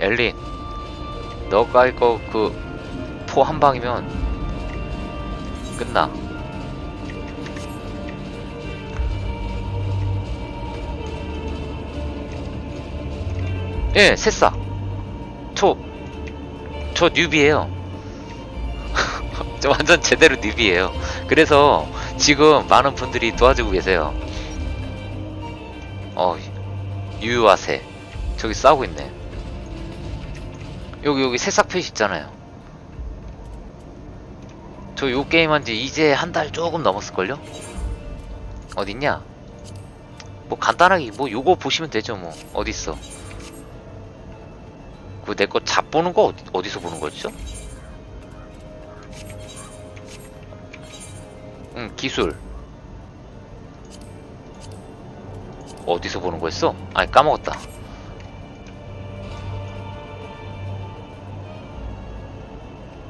엘린 너가 이거 그 포 한 방이면 끝나. 예 새싹 저, 저 뉴비에요. 저 완전 제대로 뉴비에요. 그래서 지금 많은 분들이 도와주고 계세요. 어 유유와 새. 저기 싸우고 있네 여기 여기 새싹 표시 있잖아요 저 요 게임 한 지 이제 한 달 조금 넘었을걸요? 어딨냐? 뭐 간단하게 뭐 요거 보시면 되죠 뭐 어딨어 그 내 거 잡 보는 거 어디, 어디서 보는 거죠? 응 기술 어디서 보는 거였어? 아니 까먹었다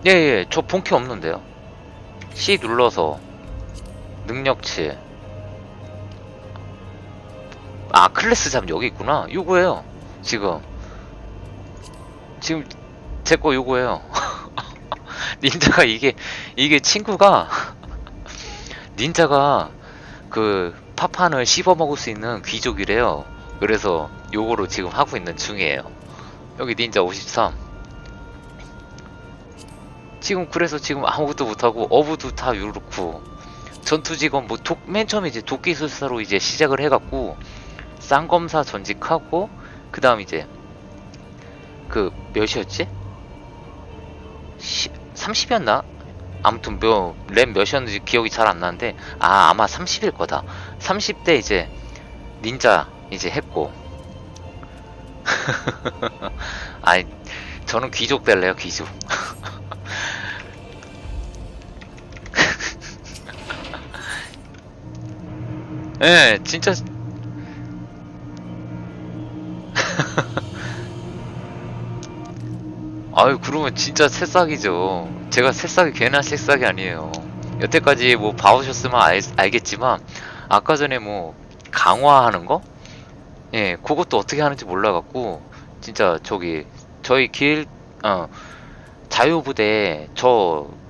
예 예. 저 본캐 없는데요. C 눌러서 능력치 아 클래스 잠 여기 있구나. 요거예요. 지금. 지금 제 거 요거예요. 닌자가 이게 이게 친구가 닌자가 그 파판을 씹어 먹을 수 있는 귀족이래요. 그래서 요거로 지금 하고 있는 중이에요. 여기 닌자 53 지금 그래서 지금 아무것도 못하고 어부도 다 요렇고 전투 직원 뭐맨 처음에 이제 도끼술사로 이제 시작을 해갖고 쌍검사 전직하고 그 다음 이제 그 몇이었지? 30이었나? 아무튼 뭐랩 몇이었는지 기억이 잘 안 나는데 아 아마 30일 거다 30대 이제 닌자 이제 했고 아니 저는 귀족 될래요 귀족 예, 네, 진짜. 아유 그러면 진짜 새싹이죠. 제가 새싹이 괜한 새싹이 아니에요. 여태까지 뭐 봐오셨으면 알, 알겠지만 아까 전에 뭐 강화하는 거? 예 그것도 어떻게 하는지 몰라갖고 진짜 저기 저희 길 어, 자유부대 저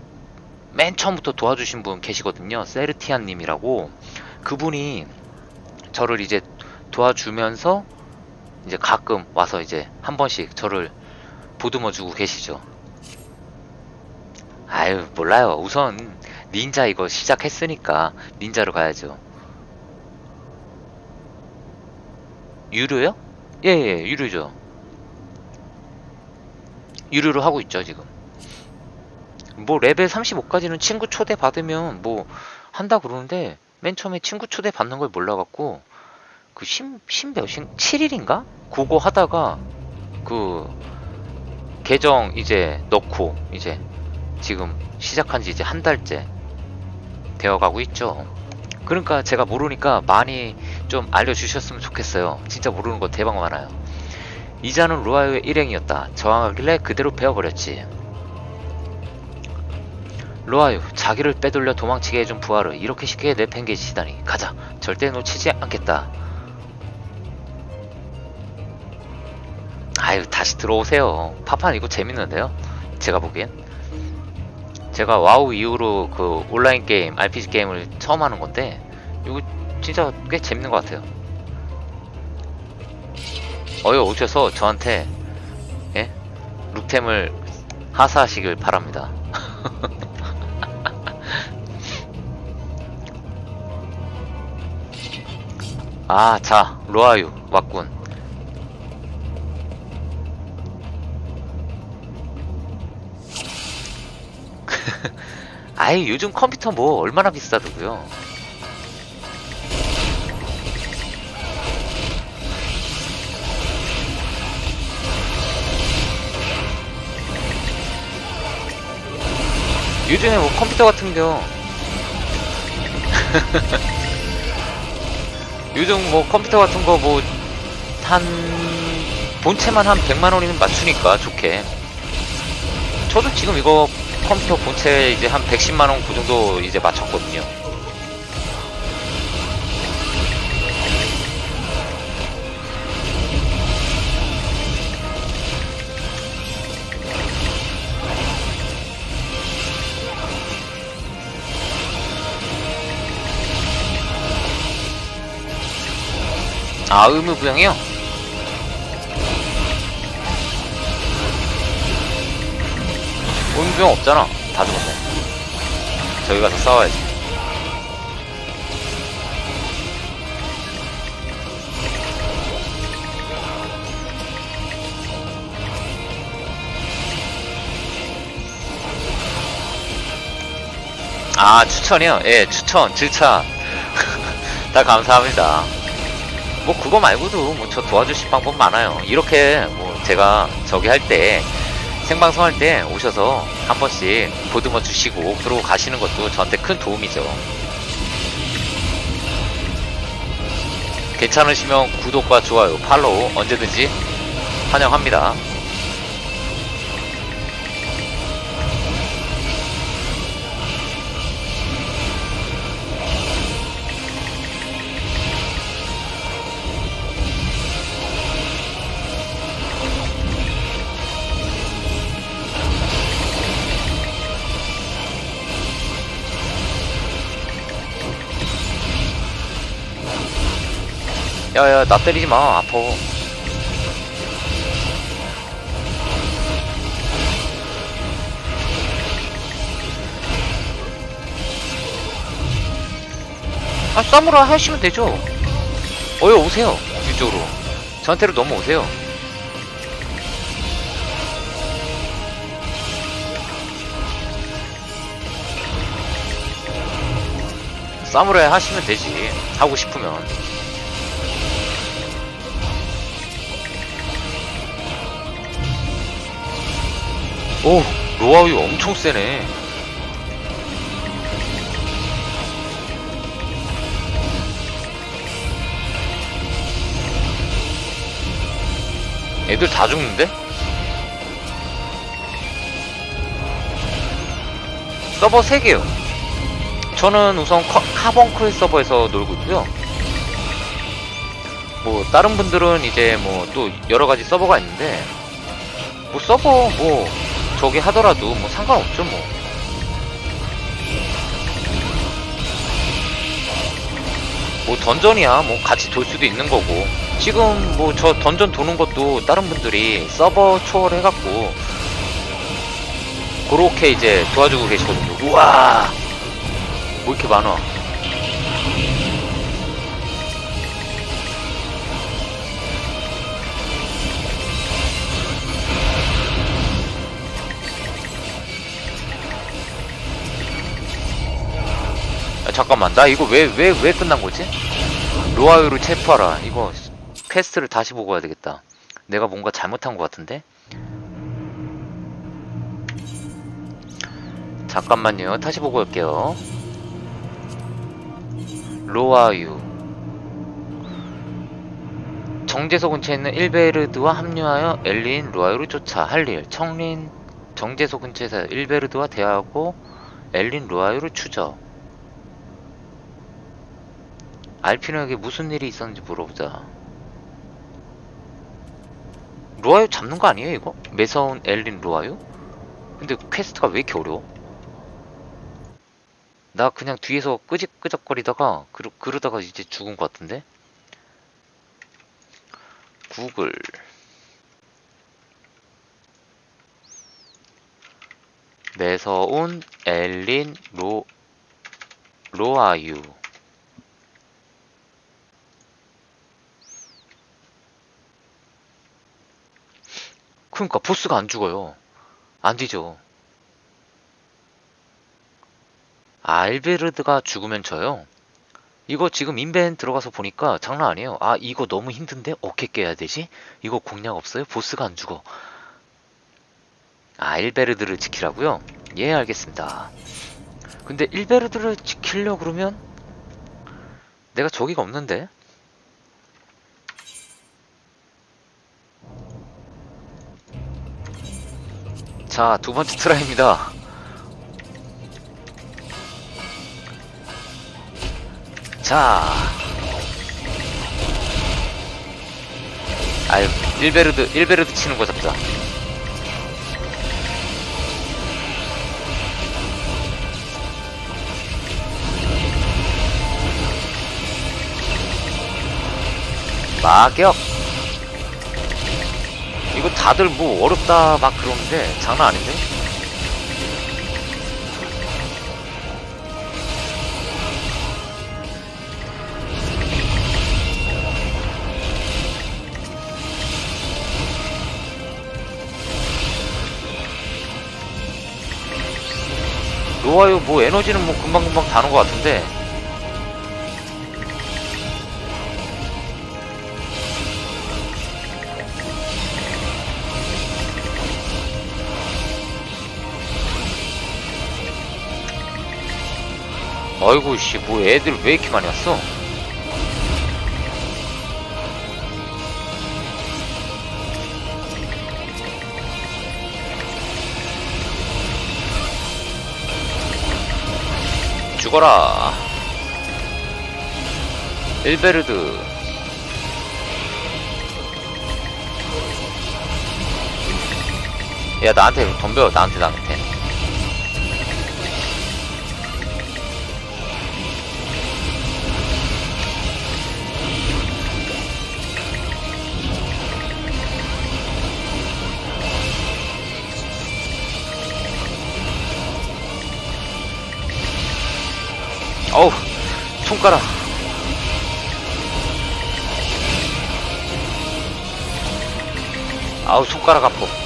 맨 처음부터 도와주신 분 계시거든요. 세르티안 님이라고 그분이 저를 이제 도와주면서 이제 가끔 와서 이제 한 번씩 저를 보듬어 주고 계시죠. 아유, 몰라요. 우선 닌자 이거 시작했으니까 닌자로 가야죠. 유료요? 예, 예, 유료죠. 유료로 하고 있죠, 지금. 뭐 레벨 35까지는 친구 초대 받으면 뭐 한다 그러는데 맨 처음에 친구 초대 받는 걸 몰라갖고 그 신, 신몇인 7일인가? 그거 하다가 그 계정 이제 넣고 이제 지금 시작한 지 이제 한 달째 되어 가고 있죠. 그러니까 제가 모르니까 많이 좀 알려주셨으면 좋겠어요. 진짜 모르는 거 대박 많아요. 이자는 루아유의 일행이었다. 저항하길래 그대로 베어버렸지. 루아유, 자기를 빼돌려 도망치게 해준 부하를 이렇게 쉽게 내팽개치다니. 가자. 절대 놓치지 않겠다. 아유 다시 들어오세요 파판 이거 재밌는데요 제가 보기엔 제가 와우 이후로 그 온라인 게임 RPG 게임을 처음 하는 건데 이거 진짜 꽤 재밌는 것 같아요 어여 오셔서 저한테 예? 룩템을 하사하시길 바랍니다 아 자 로아유 왔군. 아이 요즘 컴퓨터 뭐 얼마나 비싸다고요. 요즘에 뭐 컴퓨터 같은 겨 요즘 뭐 컴퓨터 같은 거 뭐 한 본체만 한 100만 원이면 맞추니까 좋게 저도 지금 이거 컴퓨터 본체 이제 한 110만 원 그 정도 이제 맞췄거든요. 아 의무 부양이요? 의무 부양 없잖아. 다 죽었네. 저기 가서 싸워야지. 아 추천이요? 예 추천. 질차. 다 감사합니다 뭐 그거 말고도 뭐 저 도와주실 방법 많아요. 이렇게 뭐 제가 저기 할 때 생방송 할 때 오셔서 한 번씩 보듬어 주시고 그러고 가시는 것도 저한테 큰 도움이죠. 괜찮으시면 구독과 좋아요 팔로우 언제든지 환영합니다 야야 나 때리지 마. 아파. 아 사무라 하시면 되죠. 어여 오세요. 이쪽으로. 저한테로 넘어오세요. 사무라이 하시면 되지. 하고 싶으면 오, 로아우 엄청 세네. 애들 다 죽는데? 서버 3개요. 저는 우선 커- 카본클 서버에서 놀고 있고요. 뭐 다른 분들은 이제 뭐 또 여러 가지 서버가 있는데 뭐 서버 뭐 저기 하더라도 뭐 상관없죠 뭐. 뭐 던전이야. 뭐 같이 돌 수도 있는 거고. 지금 뭐 저 던전 도는 것도 다른 분들이 서버 초월해갖고 그렇게 이제 도와주고 계시거든요. 우와! 뭐 이렇게 많아 잠깐만 나 이거 왜 왜 왜 끝난 거지? 로아유로 체포하라. 이거 퀘스트를 다시 보고 와야 되겠다. 내가 뭔가 잘못한 것 같은데? 잠깐만요. 다시 보고 올게요. 로아유. 정제소 근처에 있는 일베르드와 합류하여 엘린 로아유를 쫓아 할일 청린 정제소 근처에서 일베르드와 대화하고 엘린 로아유를 추적 알피노에게 무슨 일이 있었는지 물어보자. 로아유 잡는 거 아니에요, 이거? 매서운 엘린 로아유? 근데 퀘스트가 왜 이렇게 어려워? 나 그냥 뒤에서 끄적끄적거리다가 그러, 그러다가 이제 죽은 것 같은데? 구글 매서운 엘린 로 로아유 그러니까 보스가 안 죽어요. 안 뒤져. 아, 알베르드가 죽으면 져요. 이거 지금 인벤 들어가서 보니까 장난 아니에요. 아, 이거 너무 힘든데? 어떻게 깨야 되지? 이거 공략 없어요? 보스가 안 죽어. 아, 일베르드를 지키라고요? 예, 알겠습니다. 근데 일베르드를 지키려 그러면 내가 저기가 없는데? 자, 두 번째 트라이입니다. 자. 아유, 일베르드, 일베르드 치는 거 잡자. 마격 다들 뭐 어렵다 막 그러는데 장난 아닌데? 노아요 뭐 에너지는 뭐 금방금방 다는 것 같은데 아이고 씨 뭐 애들 왜 이렇게 많이 왔어? 죽어라. 일베르드. 야 나한테 덤벼 나한테 나한테 어우 손가락 아우 손가락 아파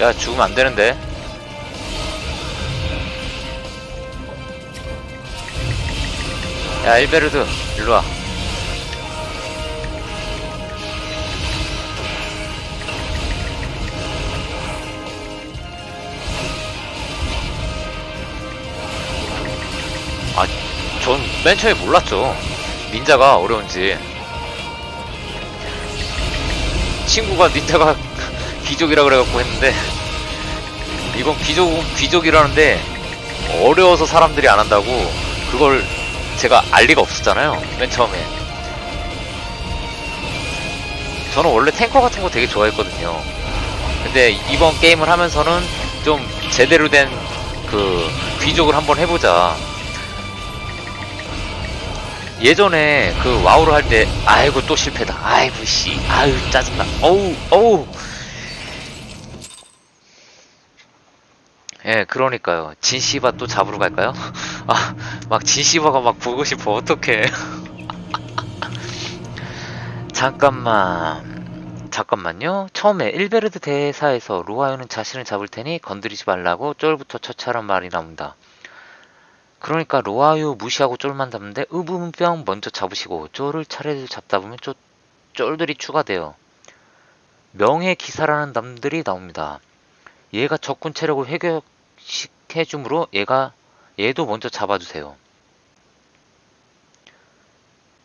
야 죽으면 안 되는데. 야 일베르드 일로와. 아전 맨 처음에 몰랐죠. 닌자가 어려운지. 친구가 닌자가 귀족이라 그래갖고 했는데 이건 귀족 귀족이라는데 어려워서 사람들이 안 한다고 그걸 제가 알 리가 없었잖아요 맨 처음에. 저는 원래 탱커 같은 거 되게 좋아했거든요. 근데 이번 게임을 하면서는 좀 제대로 된 그 귀족을 한번 해보자. 예전에 그 와우를 할 때 아이고 또 실패다. 아이고 씨. 아유 짜증나. 어우 어우 예, 그러니까요. 진씨바 또 잡으러 갈까요? 아, 막 진씨바가 막 보고 싶어. 어떡해. 잠깐만. 잠깐만요. 처음에 일베르드 대사에서 로아요는 자신을 잡을 테니 건드리지 말라고 쫄부터 처차란 말이 나온다. 그러니까 로아요 무시하고 쫄만 잡는데 의무병 먼저 잡으시고 쫄을 차례를 잡다 보면 쫄, 쫄들이 추가돼요. 명예 기사라는 남들이 나옵니다. 얘가 적군 체력을 회복 시켜주므로 얘가 얘도 먼저 잡아주세요.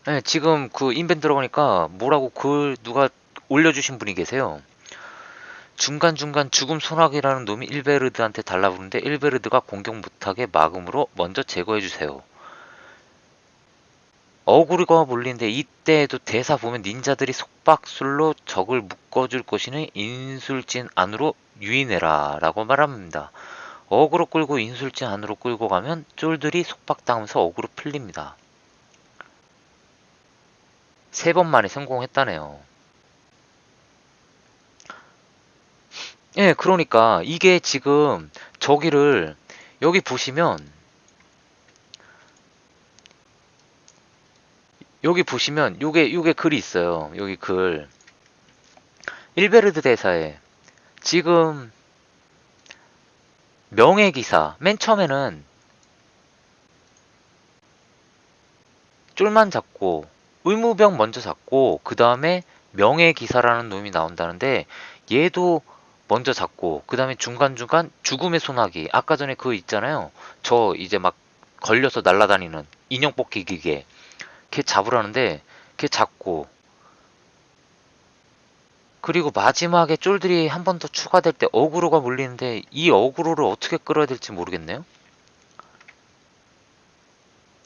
네, 지금 그 인벤 들어가니까 뭐라고 글 누가 올려주신 분이 계세요. 중간중간 죽음 소나기라는 놈이 일베르드한테 달라붙는데 일베르드가 공격 못하게 막음으로 먼저 제거해주세요. 어구리가 몰리는데 이때에도 대사 보면 닌자들이 속박술로 적을 묶어줄 것이니 인술진 안으로 유인해라 라고 말합니다. 어그로 끌고 인술진 안으로 끌고 가면 쫄들이 속박당하면서 어그로 풀립니다. 세 번 만에 성공했다네요. 예, 그러니까 이게 지금 저기를 여기 보시면 여기 보시면 요게 요게 글이 있어요. 여기 글 일베르드 대사에 지금 명예기사. 맨 처음에는 쫄만 잡고 의무병 먼저 잡고 그 다음에 명예기사라는 놈이 나온다는데 얘도 먼저 잡고 그 다음에 중간중간 죽음의 소나기. 아까 전에 그거 있잖아요. 저 이제 막 걸려서 날아다니는 인형 뽑기 기계. 걔 잡으라는데 걔 잡고 그리고 마지막에 쫄들이 한 번 더 추가될 때 어그로가 몰리는데 이 어그로를 어떻게 끌어야 될지 모르겠네요.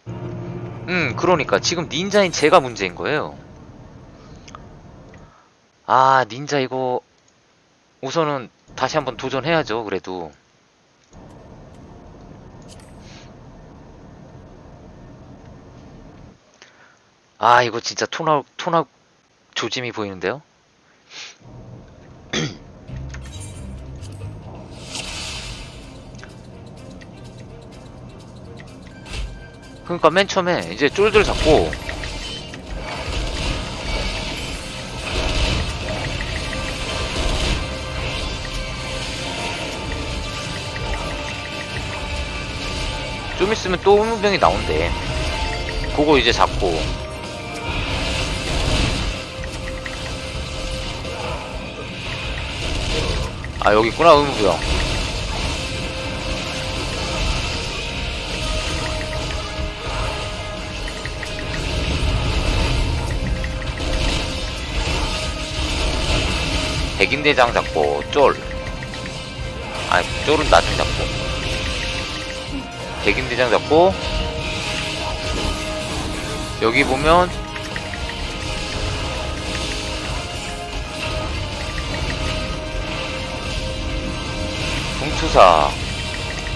음, 그러니까 지금 닌자인 제가 문제인 거예요. 아, 닌자 이거 우선은 다시 한번 도전해야죠. 그래도 아, 이거 진짜 톤아웃 톤아웃 조짐이 보이는데요. 그러니까 맨 처음에 이제 쫄들 잡고 좀 있으면 또 의무병이 나온대. 그거 이제 잡고 아 여기 있구나 의무병. 백인대장 잡고 쫄. 아니 쫄은 나중에 잡고. 백인대장 잡고 여기 보면 투사.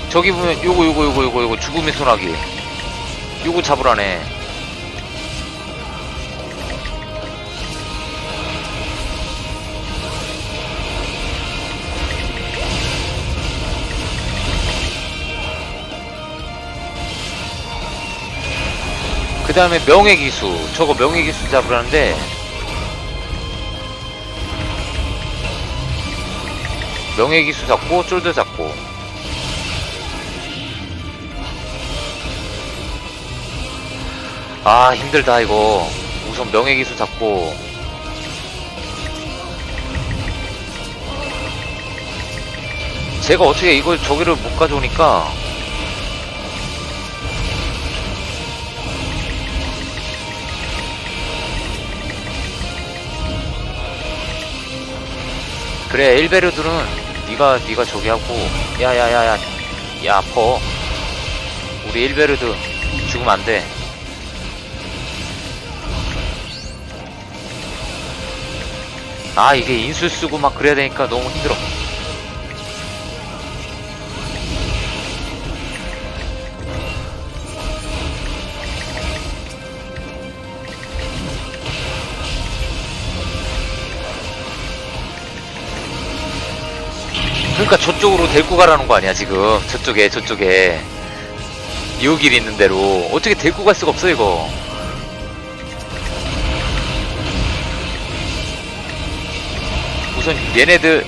저기 보면 요거 요거 요거 요거 요거 죽음의 소나기. 요거 잡으라네. 그 다음에 명예기수. 저거 명예기수 잡으라는데 명예기수 잡고 쫄도 잡고. 아 힘들다 이거. 우선 명예기수 잡고. 제가 어떻게 이걸 저기를 못 가져오니까. 그래 일베르들은 네가 네가 저기 하고 야야야야 야 아퍼 우리 일베르드 죽으면 안돼. 아 이게 인술 쓰고 막 그래야 되니까 너무 힘들어 그러니까 저쪽으로 데리고 가라는 거 아니야 지금? 저쪽에 저쪽에. 요길 있는 대로. 어떻게 데리고 갈 수가 없어 이거. 우선 얘네들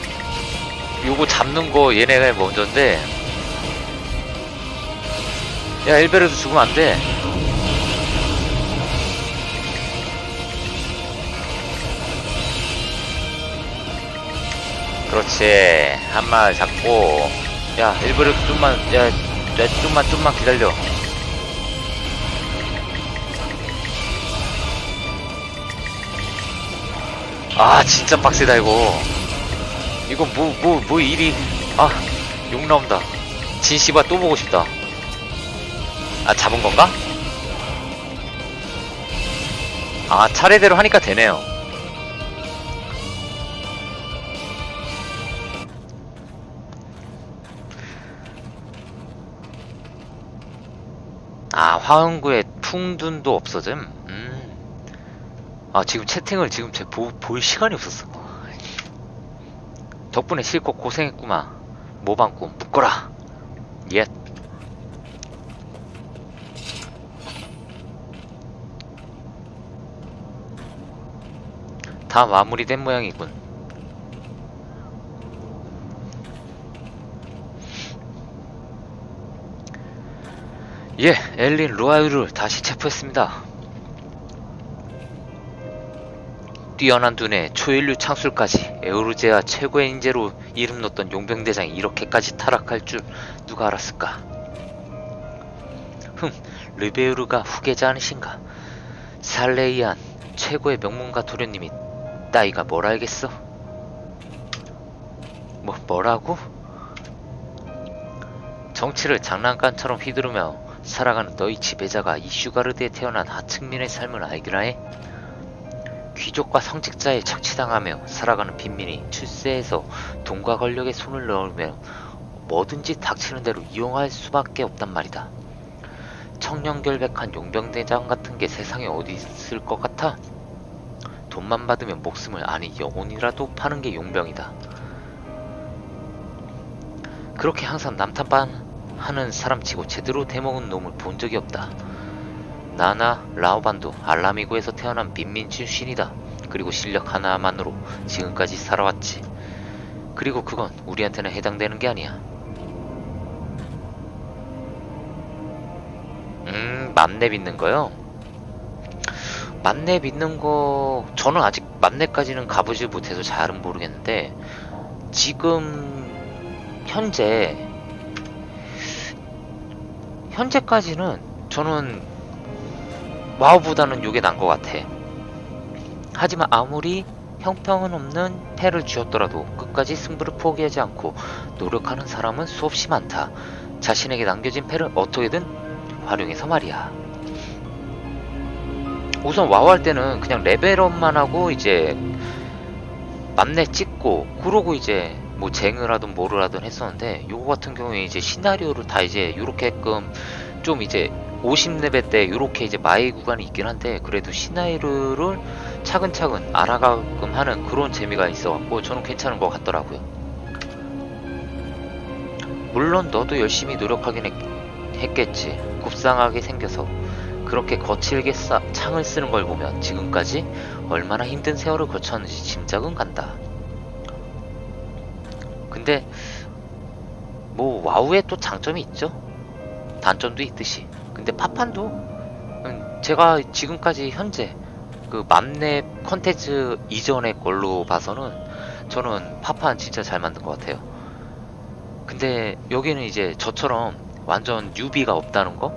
요거 잡는 거 얘네가 먼저인데 야 엘베르도 죽으면 안돼 그렇지. 한 마리 잡고. 야 엘베르도 좀만 야, 야 좀만 좀만 기다려. 아 진짜 빡세다 이거. 이거 뭐뭐 뭐 일이. 아 욕 나온다. 진씨바 또 보고 싶다. 아 잡은 건가? 아 차례대로 하니까 되네요 화흥구에 풍둔도 없어짐? 음. 아 지금 채팅을 지금 제 보, 볼 시간이 없었어. 덕분에 실컷 고생했구만. 모방꾼 묶어라. 예 다 마무리된 모양이군 예, 엘린 로아유를 다시 체포했습니다. 뛰어난 두뇌, 초인류 창술까지 에오르제아 최고의 인재로 이름 넣었던 용병대장이 이렇게까지 타락할 줄 누가 알았을까? 흠, 르베우르가 후계자 아니신가? 살레이안 최고의 명문가 도련님이 따위가 뭘 알겠어? 뭐 뭐라고? 정치를 장난감처럼 휘두르며 살아가는 너희 지배자가 이 슈가르드에 태어난 하층민의 삶을 알기라 해. 귀족과 성직자에 착취당하며 살아가는 빈민이 출세해서 돈과 권력에 손을 넣으며 뭐든지 닥치는 대로 이용할 수밖에 없단 말이다. 청렴결백한 용병대장 같은 게 세상에 어디 있을 것 같아? 돈만 받으면 목숨을 아니 영혼이라도 파는 게 용병이다. 그렇게 항상 남탓반 하는 사람치고 제대로 대먹은 놈을 본 적이 없다. 나나 라오반도 알라미고에서 태어난 빈민 출신이다. 그리고 실력 하나만으로 지금까지 살아왔지. 그리고 그건 우리한테는 해당되는 게 아니야. 음, 맘랩 있는 거요? 맘랩 있는 거, 저는 아직 맘랩까지는 가보지 못해서 잘은 모르겠는데, 지금, 현재, 현재까지는 저는 와우보다는 요게 난 것 같아. 하지만 아무리 형평은 없는 패를 쥐었더라도 끝까지 승부를 포기하지 않고 노력하는 사람은 수없이 많다. 자신에게 남겨진 패를 어떻게든 활용해서 말이야. 우선 와우 할 때는 그냥 레벨업만 하고 이제 맘내 찍고 그러고 이제 뭐 쟁을 하든 뭐를 하든 했었는데 요거 같은 경우에 이제 시나리오를 다 이제 요렇게끔 좀 이제 50레벨 때 요렇게 이제 마이 구간이 있긴 한데 그래도 시나리오를 차근차근 알아가끔 하는 그런 재미가 있어갖고 저는 괜찮은 것 같더라고요. 물론 너도 열심히 노력하긴 했, 했겠지. 곱상하게 생겨서 그렇게 거칠게 싸, 창을 쓰는 걸 보면 지금까지 얼마나 힘든 세월을 거쳤는지 짐작은 간다. 근데 뭐 와우에 또 장점이 있죠. 단점도 있듯이. 근데 파판도 음, 제가 지금까지 현재 그 맘랩 컨텐츠 이전의 걸로 봐서는 저는 파판 진짜 잘 만든 것 같아요. 근데 여기는 이제 저처럼 완전 뉴비가 없다는 거?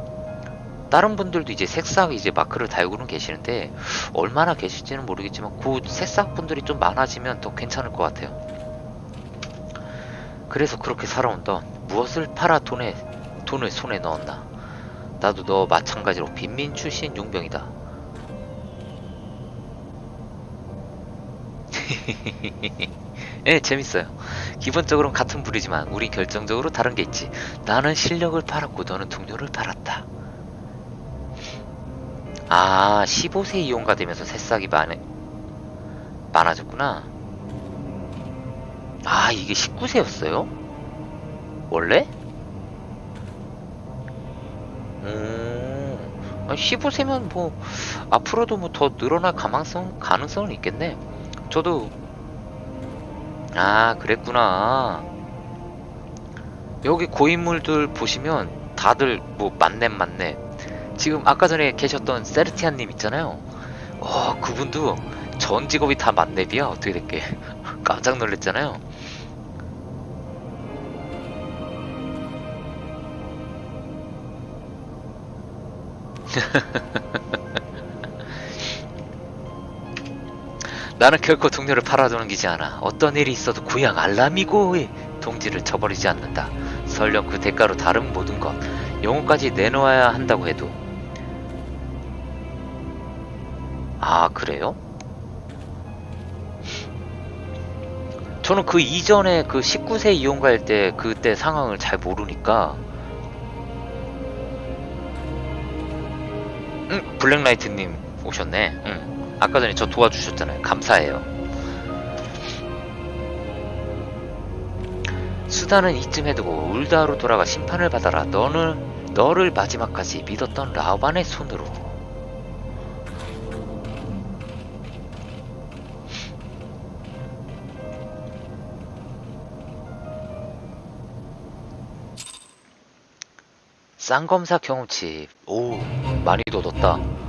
다른 분들도 이제 색싹 이제 마크를 달고는 계시는데 얼마나 계실지는 모르겠지만 그 색싹 분들이 좀 많아지면 더 괜찮을 것 같아요. 그래서 그렇게 살아온 넌 무엇을 팔아 돈에 돈을 손에 넣었나? 나도 너 마찬가지로 빈민 출신 용병이다. 예, 재밌어요. 기본적으로는 같은 부류지만 우리 결정적으로 다른 게 있지. 나는 실력을 팔았고 너는 동료를 팔았다. 아, 15세 이용가 되면서 새싹이 많아, 많아졌구나. 아, 이게 19세였어요? 원래? 음, 15세면 뭐, 앞으로도 뭐 더 늘어날 가능성, 가능성은 있겠네. 저도, 아, 그랬구나. 여기 고인물들 보시면 다들 뭐, 만렙, 만렙. 지금 아까 전에 계셨던 세르티안님 있잖아요. 어, 그분도 전 직업이 다 만렙이야. 어떻게 될게. 깜짝 놀랐잖아요. 나는 결코 동료를 팔아두는 기지 않아. 어떤 일이 있어도 고향 알라미고의 동지를 저버리지 않는다. 설령 그 대가로 다른 모든 것, 영혼까지 내놓아야 한다고 해도. 아, 그래요? 저는 그 이전에 그 19세 이용가일 때 그때 상황을 잘 모르니까 응, 블랙라이트님 오셨네. 응. 아까 전에 저 도와주셨잖아요. 감사해요. 수단은 이쯤 해두고 울다로 돌아가 심판을 받아라. 너는 너를 마지막까지 믿었던 라반의 손으로. 쌍검사 경험치. 오, 많이 돋았다.